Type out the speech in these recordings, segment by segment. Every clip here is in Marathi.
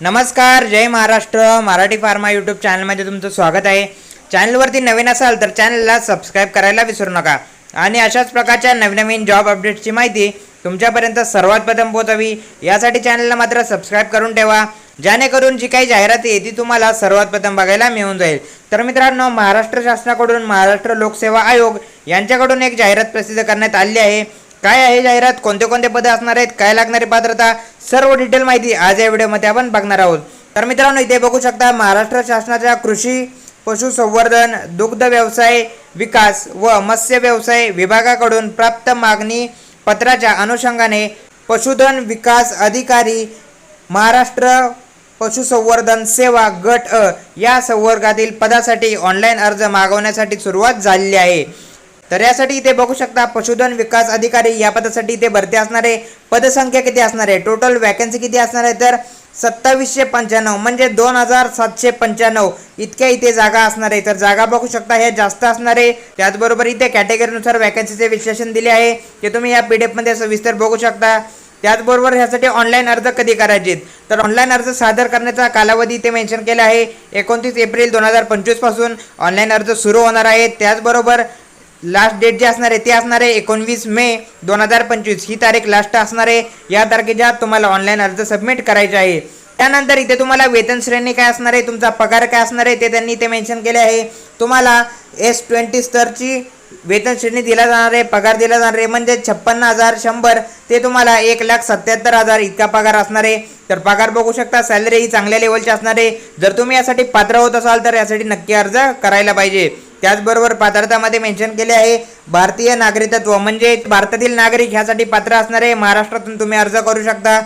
नमस्कार जय महाराष्ट्र मराठी फार्मा यूट्यूब चॅनलमध्ये तुमचं स्वागत आहे. चॅनलवरती नवीन असाल तर चॅनलला सबस्क्राईब करायला विसरू नका. आणि अशाच प्रकारच्या नवनवीन जॉब अपडेट्सची माहिती तुमच्यापर्यंत सर्वात प्रथम पोहोचावी यासाठी चॅनलला मात्र सबस्क्राईब करून ठेवा. जेणेकरून जी काही जाहिरात आहे ती तुम्हाला सर्वात प्रथम बघायला मिळून जाईल. तर मित्रांनो महाराष्ट्र शासनाकडून महाराष्ट्र लोकसेवा आयोग यांच्याकडून एक जाहिरात प्रसिद्ध करण्यात आली आहे. काय आहे जाहिरात? कोणते कोणते पदे असणार आहेत? काय लागणारी पात्रता? सर्व डिटेल माहिती आज या व्हिडिओमध्ये आपण बघणार आहोत. तर मित्रांनो इथे बघू शकता महाराष्ट्र शासनाच्या कृषी पशुसंवर्धन दुग्ध व्यवसाय विकास व मत्स्य व्यवसाय विभागाकडून प्राप्त मागणी पत्राच्या अनुषंगाने पशुधन विकास अधिकारी महाराष्ट्र पशुसंवर्धन सेवा गट अ या संवर्गातील पदासाठी ऑनलाईन अर्ज मागवण्यासाठी सुरुवात झालेली आहे. तर यासाठी इथे बघू शकता पशुधन विकास अधिकारी या पदासाठी इथे भरती असणार आहे पदसंख्या किती असणार आहे? टोटल वॅकन्सी किती असणार आहे? तर सत्तावीसशे पंच्याण्णव म्हणजे दोन हजार सातशे पंच्याण्णव इतक्या इथे जागा असणार आहे. तर जागा बघू शकता हे जास्त असणार आहे. त्याचबरोबर इथे कॅटेगरीनुसार वॅकन्सीचे विश्लेषण दिले आहे ते तुम्ही या पी डी एफमध्ये सविस्तर बघू शकता. त्याचबरोबर ह्यासाठी ऑनलाईन अर्ज कधी करायचे? तर ऑनलाईन अर्ज सादर करण्याचा कालावधी इथे मेन्शन केला आहे. एकोणतीस एप्रिल दोन हजार पंचवीसपासून ऑनलाईन अर्ज सुरू होणार आहे. त्याचबरोबर लास्ट डेट जे असणार आहे ते असणार आहे एकोणवीस मे दोन हजार पंचवीस. ही तारीख लास्ट असणार आहे. या तारखेच्या तुम्हाला ऑनलाईन अर्ज सबमिट करायचे आहे. त्यानंतर इथे तुम्हाला वेतन श्रेणी काय असणार आहे तुमचा पगार काय असणार आहे ते त्यांनी इथे मेन्शन केले आहे. तुम्हाला एस ट्वेंटी स्तरची वेतन श्रेणी दिला जाणार आहे पगार दिला जाणार आहे. म्हणजे छप्पन्न हजार शंभर ते तुम्हाला एक लाख सत्याहत्तर हजार इतका पगार असणार आहे. तर पगार बघू शकता सॅलरी ही चांगल्या लेवलची असणार आहे. जर तुम्ही यासाठी पात्र होत असाल तर यासाठी नक्की अर्ज करायला पाहिजे. त्याचबरोबर पात्रतामध्ये मेन्शन केले आहे भारतीय नागरिकत्व. म्हणजे भारतातील नागरिक ह्यासाठी पात्र असणार आहे महाराष्ट्रातून तुम्ही अर्ज करू शकता.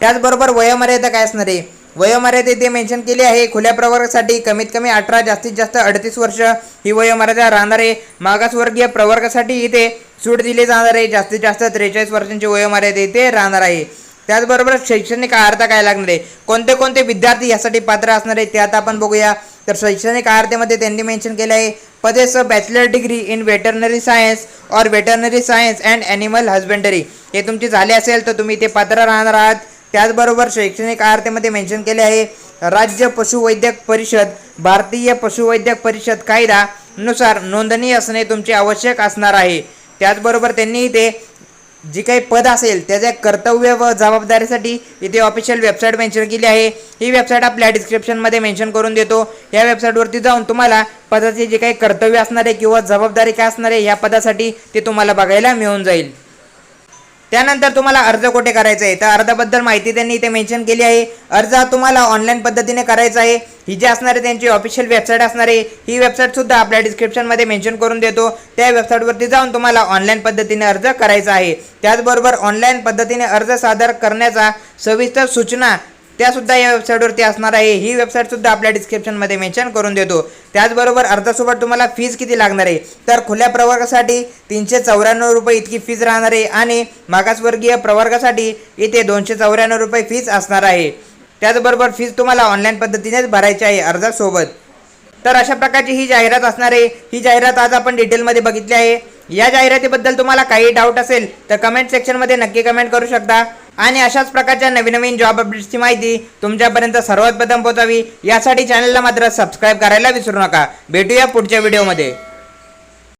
त्याचबरोबर वयोमर्यादा काय असणार आहे? वयोमर्यादा इथे मेन्शन केली आहे खुल्या प्रवर्गासाठी कमीत कमी अठरा जास्तीत जास्त अडतीस वर्ष ही वयोमर्यादा राहणार आहे. मागासवर्गीय प्रवर्गासाठी इथे सूट दिली जाणार आहे. जास्तीत जास्त त्रेचाळीस वर्षांची वयोमर्यादा इथे राहणार आहे. त्याचबरोबर शैक्षणिक अर्हता काय लागणार आहे? कोणते कोणते विद्यार्थी यासाठी पात्र असणार आहे ते आता आपण बघूया. तर शैक्षणिक अर्हतेमध्ये त्यांनी मेन्शन केलं आहे. Pradesh bachelor degree in veterinary science और veterinary science and animal husbandry हे तुमची झाले असेल तर तुम्ही ते पात्र राहणार आहात. त्याचबरोबर शैक्षणिक अर्हतेमध्ये मेन्शन केले आहे. राज्य पशुवैद्यक परिषद भारतीय पशुवैद्यक परिषद कायदा नुसार नोंदणी असणे तुमचे आवश्यक असणार आहे. त्याचबरोबर त्यांनी इथे जी काही पद असेल त्याच्या कर्तव्य व जबाबदारीसाठी इथे ऑफिशियल वेबसाईट मेन्शन केली आहे. ही वेबसाईट आपल्या डिस्क्रिप्शनमध्ये मेन्शन करून देतो. या वेबसाईटवरती जाऊन तुम्हाला पदाचे जे काही कर्तव्य असणार आहे किंवा जबाबदारी काय असणार आहे या पदासाठी ते तुम्हाला बघायला मिळून जाईल. त्यानंतर तुम्हाला अर्ज कुठे करायचा आहे? तर अर्जाबद्दल माहिती त्यांनी इथे मेन्शन केली आहे. अर्ज हा तुम्हाला ऑनलाईन पद्धतीने करायचा आहे. ही जी असणार आहे त्यांची ऑफिशियल वेबसाईट असणार आहे. ही वेबसाईटसुद्धा आपल्या डिस्क्रिप्शनमध्ये मेन्शन करून देतो. त्या वेबसाईटवरती जाऊन तुम्हाला ऑनलाईन पद्धतीने अर्ज करायचा आहे. त्याचबरोबर ऑनलाईन पद्धतीने अर्ज सादर करण्याचा सविस्तर सूचना त्यासुद्धा या वेबसाईटवरती असणार आहे. ही वेबसाईटसुद्धा आपल्या डिस्क्रिप्शनमध्ये मेन्शन करून देतो. त्याचबरोबर अर्जासोबत तुम्हाला फीज किती लागणार आहे? तर खुल्या प्रवर्गासाठी तीनशे चौऱ्याण्णव रुपये इतकी फीज राहणार आहे आणि मागासवर्गीय प्रवर्गासाठी इथे दोनशे चौऱ्याण्णव रुपये फीज असणार आहे. त्याचबरोबर फीज तुम्हाला ऑनलाईन पद्धतीनेच भरायची आहे अर्जासोबत तर अशा प्रकारची ही जाहिरात असणार आहे. ही जाहिरात आज आपण डिटेलमध्ये बघितली आहे. या जाहिरातीबद्दल तुम्हाला काही डाऊट असेल तर कमेंट सेक्शनमध्ये नक्की कमेंट करू शकता. आणि अशाच प्रकारच्या नवीन नवीन जॉब अपडेट्सची माहिती तुमच्यापर्यंत सर्वात प्रथम पोहोचावी. यासाठी चॅनलला मात्र सबस्क्राईब करायला विसरू नका. भेटूया पुढच्या व्हिडिओमध्ये